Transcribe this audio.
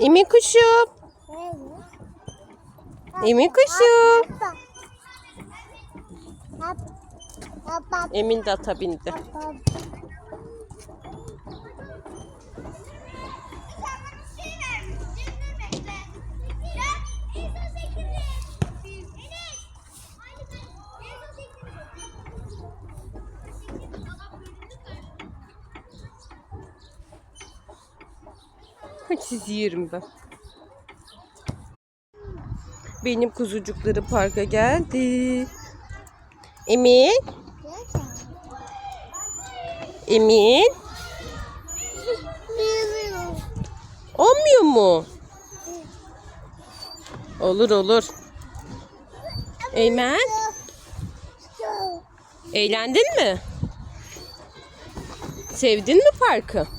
Emin kuşum. Emin kuşum. Emin de ata bindi. Sizi yerim ben. Benim kuzucukları parka geldi. Emin. Emin. Olmuyor mu? Olur olur. Eymen. Eğlendin mi? Sevdin mi parkı?